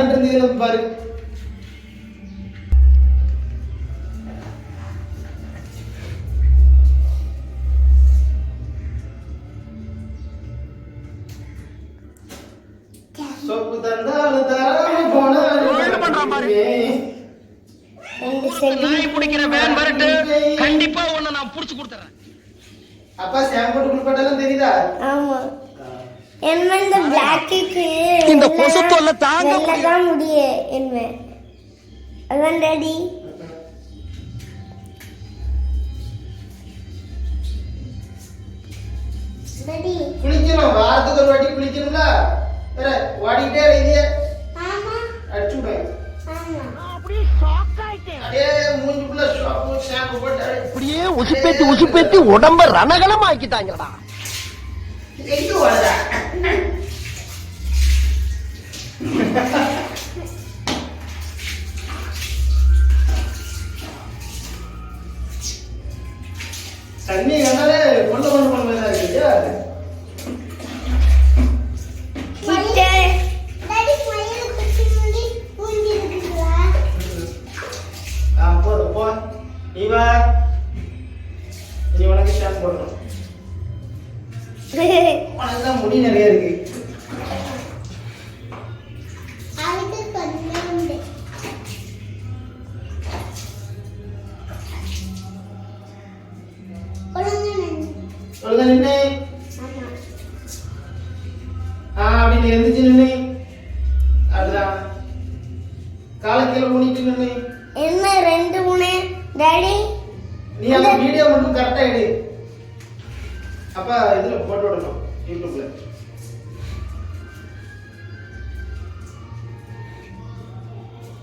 அண்ணன் இருந்ததுல பாரு சொப்பு தந்தாலும் தராம போனாலும் என்ன பண்றான் பாரு. ரெண்டு செடி நாய் பிடிக்கிற வேன் வரட்டு கண்டிப்பா உன்னை நான் புடிச்சு கொடுத்துறேன் அப்பா சாம்போட்டு குளிப்பாட்டெல்லாம் தெரியுதா ஆமா என்ன இந்த பிளாக்குக்கு இந்த கொசு தொல்லை தாங்க தான் முடிய என்ன அதான் டாடி. டாடி. குளிக்கணும் வாரத்துக்கு ஒரு வாட்டி குளிக்கணும்ல? வேற ஓடிக்கிட்டே இருந்தீங்க ஆமா. அடிச்சு விடுவேன் அப்படியே உசுப்பேத்தி உசுப்பேத்தி உடம்ப ரணகலம் ஆக்கிட்டாங்கடா உனக்கு ஷாம்பு போடணும் உனக்கு தான் முடி நிறைய இருக்கு. ஒழுங்கா நின்று ஆ அப்படி நீ எந்திரிச்சு நின்று அப்படிதான். காலை கீழே மூடிட்டு நின்று என்ன ரெண்டு மூணு டாடி. நீ அந்த வீடியோ மட்டும் கரெக்டா எடு. அப்ப இதுல போட்டு விடணும் யூடியூப்ல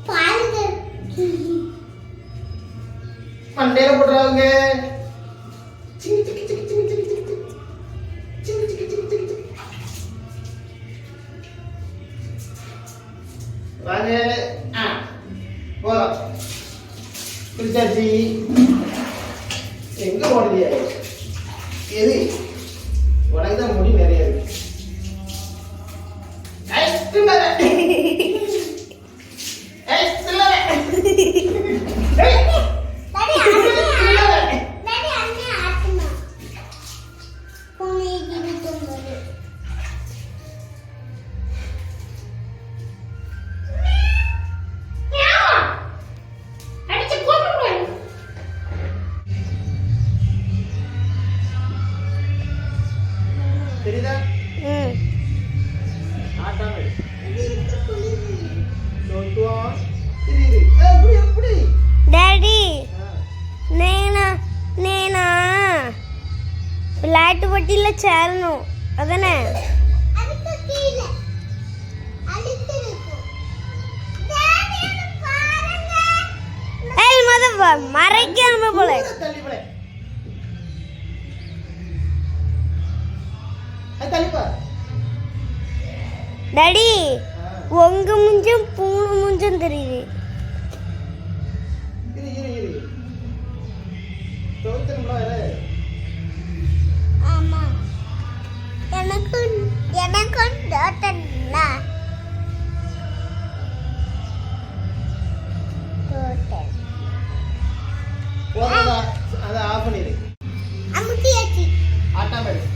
பாருங்க. மண்டையில போடுறாங்க. வாங்க. ஆ போதும் குளிச்சாச்சு எங்க ஓடுதியா எது? உனக்கு தான் முடி நிறைய இருக்கு. தெரியுதா ம் ஆட்டாம சொத்துவோம் தெரியுது எப்படி எப்படி డాడీ నేను నేను ఫ్లాట్ పట్టిలో చేరను అదనే ஏய் மதவ மறைக்காம போல டடி உங்க முஞ்சும் பூணு முஞ்சும் தெரியுது. ஆமா. எனக்கும் எனக்கும் தோட்டம்னா தோட்டம். அத ஆஃப் பண்ணிடு. அமுக்கியாச்சு. ஆட்டோமேட்டிக்